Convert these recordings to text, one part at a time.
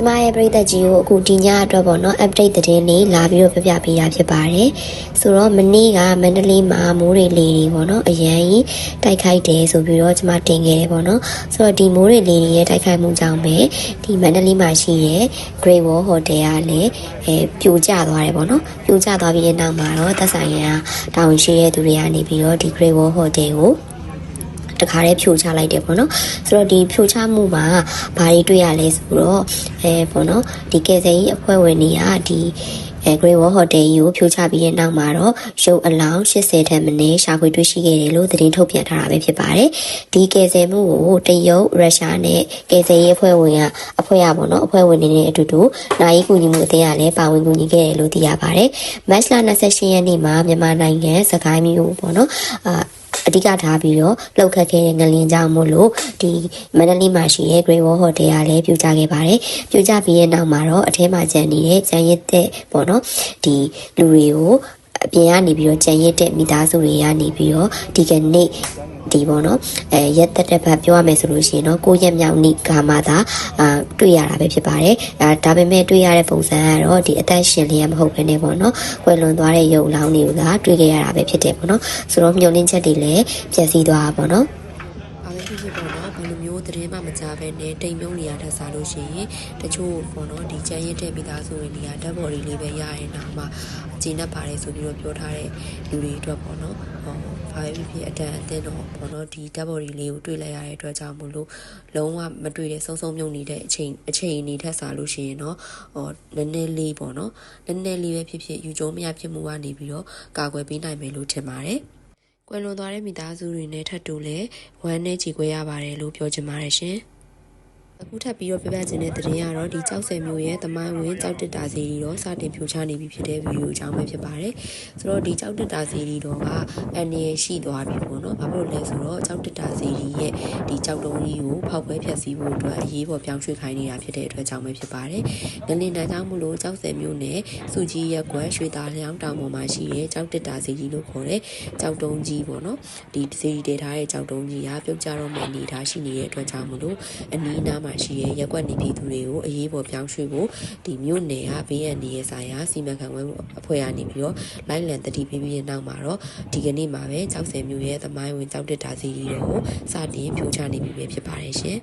ကျမရဲ့ပရိသတ်ကြီးကိုအခုဒီညအတွက်ပေါ့နော် update သတင်းလေးလာပြီးတော့ပြပြပေးတာဖြစ်ပါတယ်ဆိုတော့မနေ့ကမန္တလေးမှာမိုးတွေလေတွေပေါ့နော်အရန်ကြီးတိုက်ခိုက်တယ်ဆိုပြီးတော့ကျမတင်ခဲ့တယ်ပေါ့နော်ဆိုတော့ဒီမိုးတွေလေတွေရဲ့တိုက်ခိုက်မှုကြောင့်ပဲဒီမန္တလေးမှာရှိတဲ့ Great Wall Hotel ကလည်းအဲပြိုကျသွားတယ်ပေါ့နော်ပြိုကျသွားပြီးတဲ့နောက်မှာတော့သက်ဆိုင်ရာတောင်ရှိတဲ့သူတွေကနေပြီးတော့ဒီ Great Wall Hotel ကို တခါတည်းဖြိုချလိုက်တယ်ပေါ့နော်ဆိုတော့ဒီဖြိုချမှုမှာဘာတွေတွေ့ရလဲဆိုတော့အဲပေါ့နော်ဒီကယ်ဆယ်ကြီးအဖွဲ့ဝင်တွေကဒီအဲ Great Wall Hotel ကြီးကိုဖြိုချပြီးတဲ့နောက်မှာတော့ရုပ်အလောင်း80ထက်မနည်းရှာဖွေတွေ့ရှိခဲ့တယ်လို့သတင်းထုတ်ပြန်ထားတာပဲဖြစ်ပါတယ်ဒီကယ်ဆယ်မှုကိုတရုတ်ရုရှားနဲ့ကယ်ဆယ်ရေးအဖွဲ့ဝင်ကအဖွဲ့ရပေါ့နော်အဖွဲ့ဝင်တွေနဲ့အတူတူနိုင်ကူညီမှုအသင်းကလည်းပါဝင်ကူညီခဲ့တယ်လို့သိရပါတယ်မတ်လ28ရက်နေ့မှာမြန်မာနိုင်ငံစကိုင်းမြို့ပေါ့နော်အာ အဓိကထားပြီးတော့လှုပ်ခတ်ခဲ့တဲ့ငလင်ကြောင့်မို့လို့ဒီမန္တလေးမှာရှိတဲ့ Great Wall Hotel ကလည်းပြိုကျခဲ့ပါတယ်။ပြိုကျပြီးရဲ့နောက်မှာတော့အထဲမှာကျန်နေတဲ့ကျန်ရစ်တဲ့ပေါ့နော်ဒီလူတွေကိုအပြင်ကနေပြီးတော့ကြံရစ်တဲ့မိသားစုတွေကနေပြီးတော့ဒီကနေ့ ဒီပေါ့နော်အဲရက်သက်တဲ့ဘက်ပြောရမယ်ဆိုလို့ရှိရင်တော့ကိုယ့်ရက်မြောက်နေ့ကမှသာအာတွေ့ရတာပဲဖြစ်ပါတယ်အဲဒါပေမဲ့တွေ့ရတဲ့ပုံစံကတော့ဒီအသက်ရှင်လျက်မဟုတ်ဘဲနဲ့ပေါ့နော်ကွယ်လွန်သွားတဲ့ရုပ်လောင်းတွေကိုသာတွေ့ခဲ့ရတာပဲဖြစ်တယ်ပေါ့နော်ဆိုတော့မျောလင်းချက်တွေလည်းပျက်စီးသွားတာပေါ့နော် ဘာပဲဖြစ်ဖြစ်ပေါ့နော်ဘယ်လိုမျိုး သတင်းမှမကြားဘဲနဲ့တိမ်မြုံနေရတဲ့စားလို့ရှိရင်တချို့ပေါ့နော်ဒီကြံရစ်တဲ့မိသားစုဝင်တွေကဓာတ်ပေါ်လေးပဲရရင်တော့မှအကျဉ်းနဲ့ပါတယ်ဆိုပြီးတော့ပြောထားတဲ့လူတွေအတွက်ပေါ့နော်ဟောဘာပဲဖြစ်ဖြစ်အတန်အသင်းတော့ပေါ့နော်ဒီဓာတ်ပေါ်လေးကိုတွေ့လိုက်ရတဲ့အတွက်ကြောင့်မို့လို့လုံးဝမတွေ့တဲ့ဆုံးဆုံးမြုံနေတဲ့အချိန်အချိန်အနေထက်စားလို့ရှိရင်တော့ဟောနည်းနည်းလေးပေါ့နော်နည်းနည်းလေးပဲဖြစ်ဖြစ်ယူကျုံမရဖြစ်မှုကနေပြီးတော့ကာကွယ်ပေးနိုင်မယ်လို့ထင်ပါတယ် ကွယ်လွန်သွားတဲ့မိသားစုတွေနဲ့ထပ်တူလဲဝမ်းနဲ့ကြေခွဲရပါတယ်လို့ပြောချင်ပါတယ်ရှင်။ အခုထပ်ပြီးတော့ပြပြခြင်းတဲ့သတင်းကတော့ဒီကြောက်စဲမျိုးရဲ့တမိုင်းဝင်ကြောက်တက်တာစီရီတော့စတင်ဖြိုချနေပြီဖြစ်တဲ့ဗီဒီယိုအကြောင်းပဲဖြစ်ပါတယ်။ဆိုတော့ဒီကြောက်တက်တာစီရီတော့ကအန်ရရှိသွားပြီပေါ့နော်။ဘာဖြစ်လို့လဲဆိုတော့ကြောက်တက်တာစီရီရဲ့ဒီကြောက်တုံးကြီးကိုဖောက်ခွဲဖျက်ဆီးဖို့အတွက်အရေးပေါ်ပြောင်းရွှေ့ခိုင်းနေတာဖြစ်တဲ့အတွက်ကြောင့်ပဲဖြစ်ပါတယ်။ငလင်တန်းကြောင့်မလို့ကြောက်စဲမျိုးနဲ့စုကြီးရက်ကွယ်ရွှေသားလျောင်းတောင်ပေါ်မှာရှိတဲ့ကြောက်တက်တာစီရီလို့ခေါ်တဲ့ကြောက်တုံးကြီးပေါ့နော်။ဒီစီရီတည်ထားတဲ့ကြောက်တုံးကြီးကပြုတ်ကျတော့မယ့်အနေအထားရှိနေတဲ့အတွက်ကြောင့်မလို့အနီးအနားမှာရှိတဲ့ရက်ွက်နေပြည်သူတွေကိုအရေးပေါ်ပြောင်းရွှေ့ဖို့ဒီမြို့နယ်ကဘေးရန်ဒီရဲ့ဆိုင်ရာစီမံခန့်ခွဲမှုအဖွဲ့ကနေပြီးတော့လိုက်လံတတိပေးပြီးတဲ့နောက်မှာတော့ဒီကနေ့မှာပဲကြောက်စင်မြို့ရဲ့သမိုင်းဝင်ကြောက်တက်တာစီကြီးတွေကိုစတင်ဖြိုချနေပြီပဲဖြစ်ပါတယ်ရှင်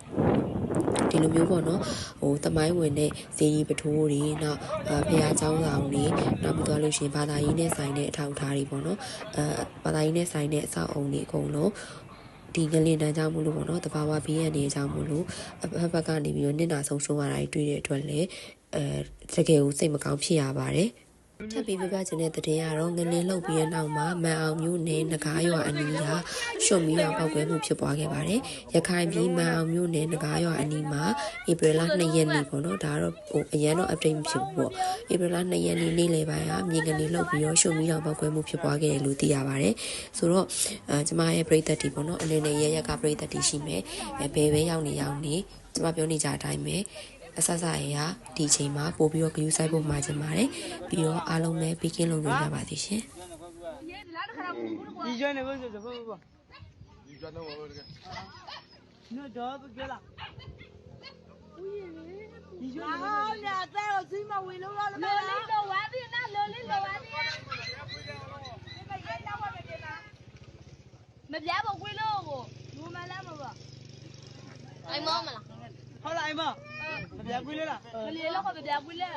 ဒီလိုမျိုးပေါ့နော်ဟိုသမိုင်းဝင်တဲ့ဇေယီပထိုးတွေနောက်ဘုရားကျောင်းဆောင်တွေနောက်ပြီးတော့လို့ရှိရင်ဘာသာရေးနဲ့ဆိုင်တဲ့အထောက်အထားတွေပေါ့နော်အဲဘာသာရေးနဲ့ဆိုင်တဲ့အဆောက်အုံတွေအကုန်လုံး ဒီငလင်တန်းကြောင့်မလို့ပေါ့နော်တဘာဝဘေးရန်နေကြောင့်မလို့အဖက်ဖက်ကနေပြီးတော့နစ်နာဆုံးရှုံးရတာတွေတွေ့တဲ့အတွက်လည်းအဲတကယ်ကိုစိတ်မကောင်းဖြစ်ရပါတယ် ထပ်ပြီးပြပြချင်တဲ့သတင်းကတော့ငလင်းလှုပ်ပြီးတဲ့နောက်မှာမန်အောင်မျိုးနဲ့ငကားရွာအနီးကရှုံမီးအောင်ပောက်ကွဲမှုဖြစ်ပွားခဲ့ပါတယ်။ရခိုင်ပြည်မန်အောင်မျိုးနဲ့ငကားရွာအနီးမှာဧပြီလ2ရက်နေ့ပေါ့နော်ဒါကတော့ဟိုအရန်တော့ update မဖြစ်ဘူးပေါ့။ဧပြီလ2ရက်နေ့နေ့လယ်ပိုင်းကမြေငလင်းလှုပ်ပြီးတော့ရှုံမီးအောင်ပောက်ကွဲမှုဖြစ်ပွားခဲ့တယ်လို့သိရပါတယ်။ဆိုတော့အဲကျမရဲ့ပြည်သက်တီပေါ့နော်အနေနဲ့ရရက်ကပြည်သက်တီရှိမယ်။အဲဘယ်ပဲရောက်နေရောက်နေကျမပြောနေကြအတိုင်းပဲ အဆဆရေကဒီချိန်မှာပို့ပြီးတော့ဂယူးဆိုင်ဖို့မှာချင်ပါတယ်ပြီးတော့အားလုံးပဲပြီးကင်းလုံးလို့ရပါသေးရှင်ဒီကျွမ်းနေဘုဆိုဘုဘုဒီကျွမ်းတော့ဘုကနော်တော့ကြလားဒီကျွမ်းတော့ညာတဲ့ကိုစီးမဝင်လို့တော့လည်းမလားလို့တော့ဝါသေးလားလို့လေးတော့ဝါသေးလားမပြဘူးခွေးလို့ကိုလူမလားမပေါ့အိမ်မောမလားဟုတ်လားအိမ်မော Bebe Agulha lá. Ele é louco, Bebe Agulha.